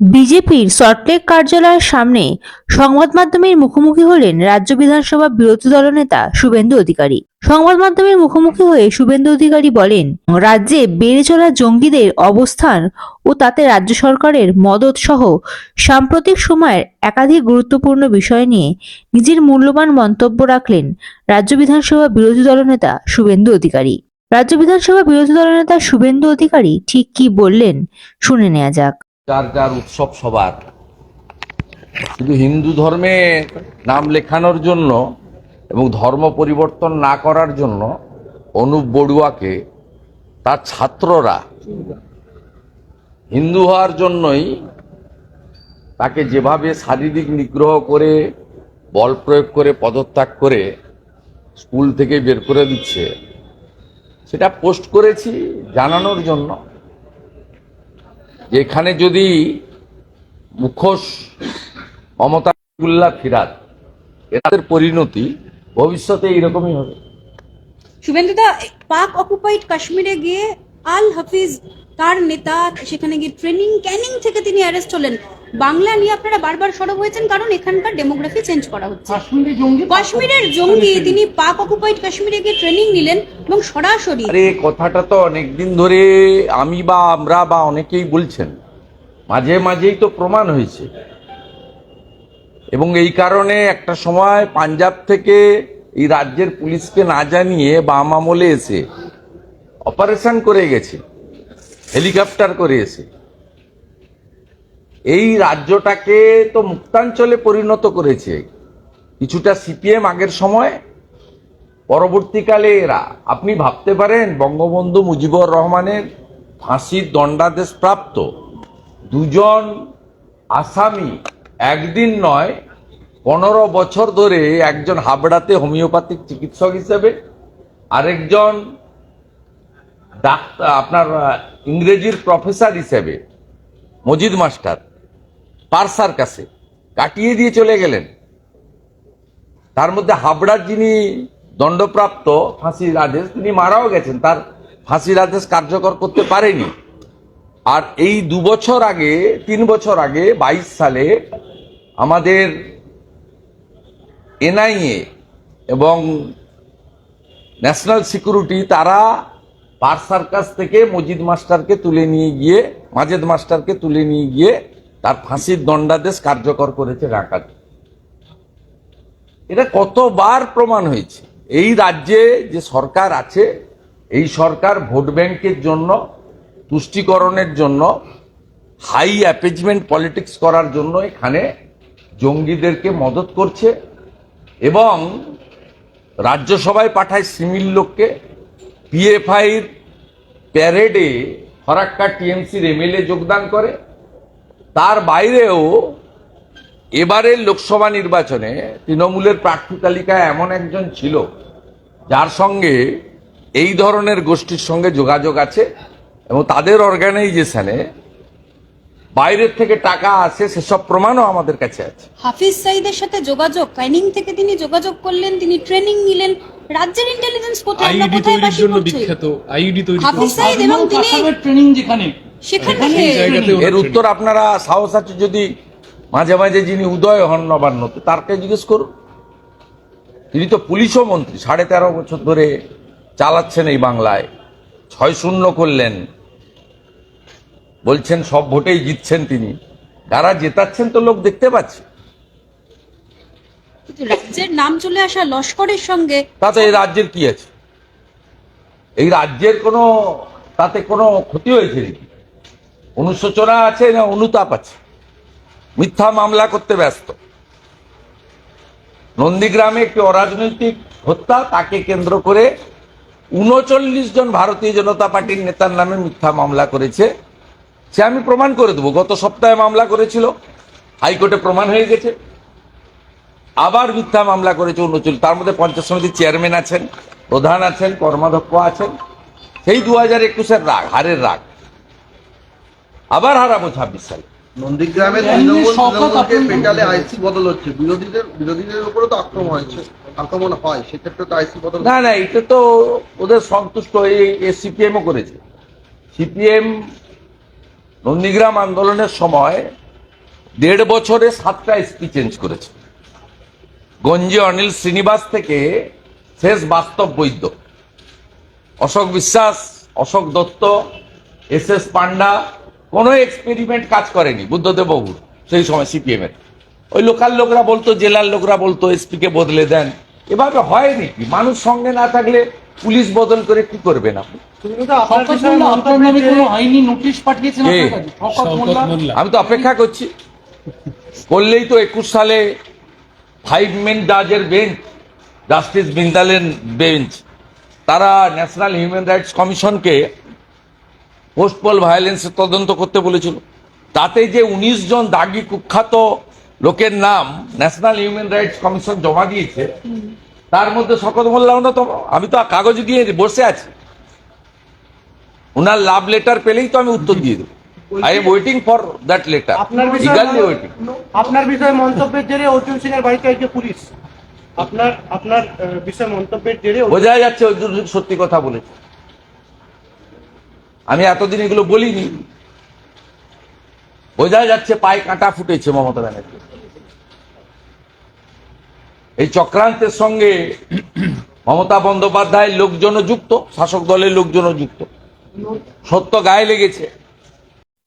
বিজেপির সল্টলেক কার্যালয়ের সামনে সংবাদ মাধ্যমের মুখোমুখি হলেন রাজ্য বিধানসভা বিরোধী দলনেতা শুভেন্দু অধিকারী। সংবাদ মাধ্যমের মুখোমুখি হয়ে শুভেন্দু অধিকারী বলেন, রাজ্যে বেড়ে চলা জঙ্গিদের অবস্থান ও তাতে রাজ্য সরকারের মদত সহ সাম্প্রতিক সময়ের একাধিক গুরুত্বপূর্ণ বিষয় নিয়ে নিজের মূল্যবান মন্তব্য রাখলেন রাজ্য বিধানসভা বিরোধী দলনেতা শুভেন্দু অধিকারী। রাজ্য বিধানসভা বিরোধী দলনেতা শুভেন্দু অধিকারী ঠিক কি বললেন শুনে নেওয়া যাক। যার যার উৎসব সবার। শুধু হিন্দু ধর্মে নাম লেখানোর জন্য এবং ধর্ম পরিবর্তন না করার জন্য অনুপ বড়ুয়াকে তার ছাত্ররা হিন্দু হওয়ার জন্যই তাকে যেভাবে শারীরিক নিগ্রহ করে, বল প্রয়োগ করে, পদত্যাগ করে স্কুল থেকে বের করে দিচ্ছে, সেটা পোস্ট করেছি জানানোর জন্য। যে এখানে যদি মুখোশ মমতা ফিরাত, এদের পরিণতি ভবিষ্যতে এইরকমই হবে। শুভেন্দুদা, পাক অকুপাইড কাশ্মীরে গিয়ে আল হাফিজ তার নেতা সেখানে গিয়ে ট্রেনিং ক্যানিং থেকে তিনি অ্যারেস্ট হলেন। বাংলা নিয়ে আপনারা বারবার সরব হয়েছেন কারণ এখানকার ডেমোগ্রাফি চেঞ্জ করা হচ্ছে। কাশ্মীরি কাশ্মীরের জঙ্গি তিনি পাক অকুপাইড কাশ্মীরে গিয়ে ট্রেনিং নিলেন এবং সরাসরি আরে কথাটা তো অনেকদিন ধরে আমি বা আমরা বা অনেকেই বলছেন। মাঝে মাঝেই তো প্রমাণ হয়েছে। এবং এই কারণে একটা সময় পাঞ্জাব থেকে এই রাজ্যের পুলিশকে না জানিয়ে বাম আমলে এসে অপারেশন করে গেছে। হেলিকপ্টার করে এসে এই রাজ্যটাকে তো মুক্তাঞ্চলে পরিণত করেছে। কিছুটা সিপিএম আগের সময়, পরবর্তীকালে এরা। আপনি ভাবতে পারেন, বঙ্গবন্ধু মুজিবুর রহমানের ফাঁসির দণ্ডাদেশ প্রাপ্ত। দুজন আসামি একদিন নয়, পনেরো বছর ধরে একজন হাবড়াতে হোমিওপ্যাথিক চিকিৎসক হিসেবে, আরেকজন ডাক্তার, আপনার ইংরেজির প্রফেসর হিসেবে, মজিদ মাস্টার, পারসার কাছে কাটিয়ে দিয়ে চলে গেলেন। তার মধ্যে হাবড়ার যিনি দণ্ডপ্রাপ্ত ফাঁসির আদেশ, তিনি মারাও গেছেন। তার ফাঁসির আদেশ কার্যকর করতে পারেনি। আর এই দু বছর আগে, তিন বছর আগে, বাইশ সালে আমাদের এনআইএ এবং ন্যাশনাল সিকিউরিটি, তারা পার সার্কাস থেকে মজিদ মাস্টারকে তুলে নিয়ে গিয়ে, মাজেদ মাস্টারকে তুলে নিয়ে গিয়ে তার ফাঁসির দণ্ডাদেশ কার্যকর করেছে ঢাকাতে এটা কতবার প্রমাণ হয়েছে? এই রাজ্যে যে সরকার আছে, এই সরকার ভোট ব্যাংকের জন্য, তুষ্টিকরণের জন্য, হাই অ্যাপেজমেন্ট পলিটিক্স করার জন্য এখানে জঙ্গিদেরকে মদত করছে এবং রাজ্যসভায় পাঠায় সিমিল লোককে পিএফআইর প্যারেডে ফরাক্কা টিএমসির এমএলএ যোগদান করে। তার বাইরেও এবারের লোকসভা নির্বাচনে তৃণমূলের প্রার্থী তালিকায় এমন একজন ছিল, যার সঙ্গে এই ধরনের গোষ্ঠীর সঙ্গে যোগাযোগ আছে এবং তাদের অর্গানাইজেশনে বাইরের থেকে টাকা আসে, সেসব প্রমাণও আমাদের কাছে আছে। হাফিজ সাইদের সাথে যোগাযোগ ক্যানিং থেকে তিনি যোগাযোগ করলেন, তিনি ট্রেনিং নিলেন। রাজ্যের ইন্টেলিজেন্স কোথায়? আমরা কোথায় তৈরির জন্য করছি? বিখ্যাত আইইডি তৈরি হাফিজ সাইদ এবং তিনি ট্রেনিং যেখানে? সেখানে জায়গাতে এর উত্তর আপনারা সাহস আছে যদি মাঝে মাঝে যিনি উদয় হন নবান্নতে তারকে জিজ্ঞেস করুন। তিনি তো পুলিশও মন্ত্রী সাড়ে তেরো বছর ধরে চালাচ্ছেন এই বাংলায়। ছয় শূন্য করলেন। বলছেন সব ভোটেই জিতছেন তিনি। যারা জেতাচ্ছেন তো লোক দেখতে পাচ্ছে। রাজ্যের নাম চলে আসা লস্করের সঙ্গে তাতে এই রাজ্যের কি আছে? এই রাজ্যের কোনো, তাতে কোনো ক্ষতি হয়েছে নাকি? অনুশোচনা আছে না অনুতাপ আছে? মিথ্যা মামলা করতে ব্যস্ত। নন্দীগ্রামে একটি অরাজনৈতিক হত্যা, তাকে কেন্দ্র করে উনচল্লিশ জন ভারতীয় জনতা পার্টির নেতার নামে মিথ্যা মামলা করেছে। সে আমি প্রমাণ করে দেবো। গত সপ্তাহে মামলা করেছিল। হাইকোর্টে প্রমাণ হয়ে গেছে। আবার মিথ্যা মামলা করেছে উনচল্লিশ। তার মধ্যে পঞ্চায়েত সমিতির চেয়ারম্যান আছেন প্রধান আছেন কর্মাধ্যক্ষ আছেন। সেই দু হাজার একুশের রাগ হারের রাগ। আবার হারাবো ছাব্বিশ সালে। নন্দীগ্রামে পেটালে আইসি বদল হচ্ছে। বিরোধীদের বিরোধীদের উপরে তো আক্রমণ হয়েছে আক্রমণ হয় সেক্ষেত্রে তো আইসি বদল না না এটা তো ওদের সন্তুষ্ট। হয়ে সিপিএমও করেছে। সিপিএম নন্দীগ্রাম আন্দোলনের সময় দেড় বছরে সাতটা এসপি চেঞ্জ করেছে। গঞ্জি অনিল শ্রীনিবাস থেকে শেষ বাস্তব বৈদ্য। অশোক বিশ্বাস অশোক দত্ত এস এস পান্ডা কোনো এক্সপেরিমেন্ট কাজ করেনি বুদ্ধদেব বাবুর সেই সময় সিপিএম এর। ওই লোকাল লোকরা বলতো জেলার লোকরা বলতো এসপি কে বদলে দেন। এভাবে হয় নাকি? মানুষ সঙ্গে না থাকলে পুলিশ বদল করে কি করবেন আপনি? আমি তো অপেক্ষা করছি। করলেই তো একুশ সালে ফাইভ মেন জাজের বেঞ্চ, জাস্টিস বিন্দালের বেঞ্চ। তারা ন্যাশনাল হিউম্যান রাইটস কমিশনকে পোস্টপল ভায়োলেন্সের তদন্ত করতে বলেছিল। তাতে যে উনিশ জন দাগি কুখ্যাত লোকের নাম ন্যাশনাল হিউম্যান রাইটস কমিশন জমা দিয়েছে, তার মধ্যে শকত মোল্লা অন্যতম আমি তো কাগজ দিয়ে বসে আছি। ওনার লাভ লেটার পেলেই তো আমি উত্তর দিয়ে দেবো। I am waiting for that letter আপনার বিষয়ে ওয়েটিং আপনার বিষয়ে মন্তব্যের জেরে অর্জুন সিং এর বাড়িতে আজকে পুলিশ আপনার আপনার বিষয়ে মন্তব্যের জেরে বোঝা যাচ্ছে অর্জুন সিং সত্যি কথা বলেছে। আমি এতদিন এগুলো বলিনি। বোঝা যাচ্ছে পায়ে কাঁটা ফুটেছে মমতা ব্যানার্জি। এই চক্রান্তের সঙ্গে মমতা বন্দ্যোপাধ্যায়ের লোকজনও যুক্ত শাসক দলের লোকজনও যুক্ত। সত্য গায়ে লেগেছে।